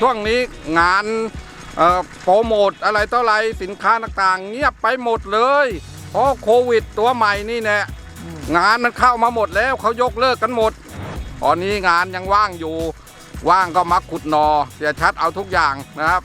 ช่วงนี้งานเอ่อโปรโมทอะไรต่ออะไรสินค้าต่างๆ เงียบไปหมดเลยเพราะโควิดตัวใหม่นี่แน่งานมันเข้ามาหมดแล้วเขายกเลิกกันหมด ตอนนี้งานยังว่างอยู่ ว่างก็มาขุดหนอเสียชัดเอาทุกอย่างนะครับ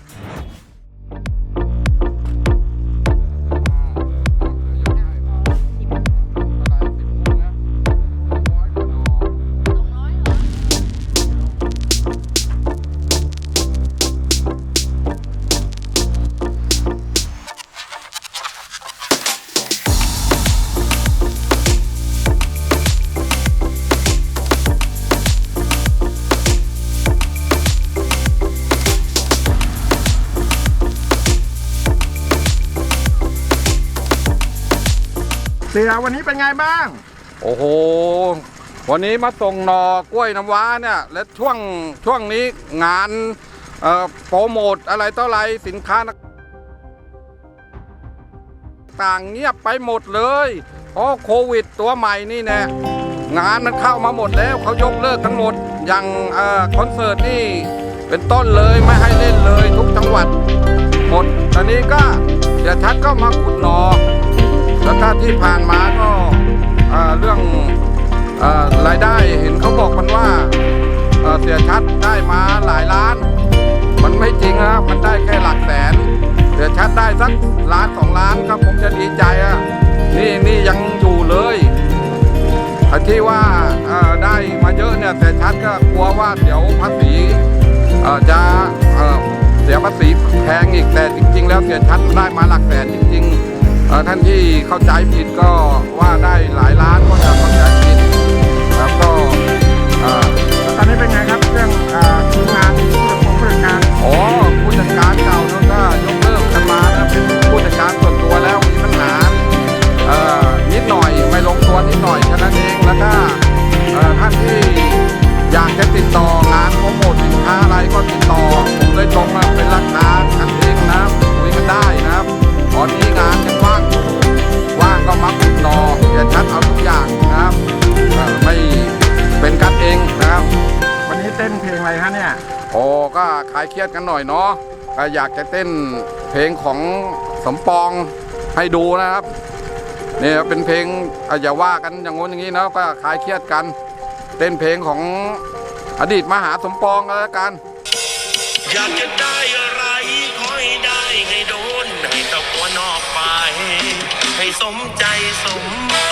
เสียวันนี้เป็นไงบ้าง โอ้โห วันนี้มาส่งหนอกล้วยน้ำว้าเนี่ย และช่วงช่วงนี้งานโปรโมทอะไรต่ออะไรสินค้า ต่างเงียบไปหมดเลยเพราะโควิดตัวใหม่นี่แน่งานมันเข้ามาหมดแล้วเขายกเลิกกันหมด อย่างอคอนเสิร์ตนี่เป็นต้นเลยไม่ให้เล่นเลยทุกจังหวัด หมดตอนนี้ก็ ที่ว่าได้มาเยอะเนี่ยเสียชัดก็กลัวว่าเดี๋ยวภาษีจะเสียภาษีแพงอีกแต่จริง ๆ แล้วเสียชัดได้มาหลักแสนจริง ๆ ท่านที่เข้าใจผิดก็ว่าได้หลายล้านก็จะ เพลงอะไรฮะเนี่ย โอ้ก็คลายเครียดกันหน่อยเนาะก็อยากจะเต้นเพลงของสมปองให้ดูนะครับเนี่ยเป็นเพลงอะอย่าว่ากันอย่างงู้นอย่างนี้นะก็คลายเครียดกัน เต้นเพลงของอดีตมหาสมปองก็แล้วกันอยากจะได้อะไรขอให้ได้ให้โดนให้ตะกัวนอกไป ให้สมใจสมเอ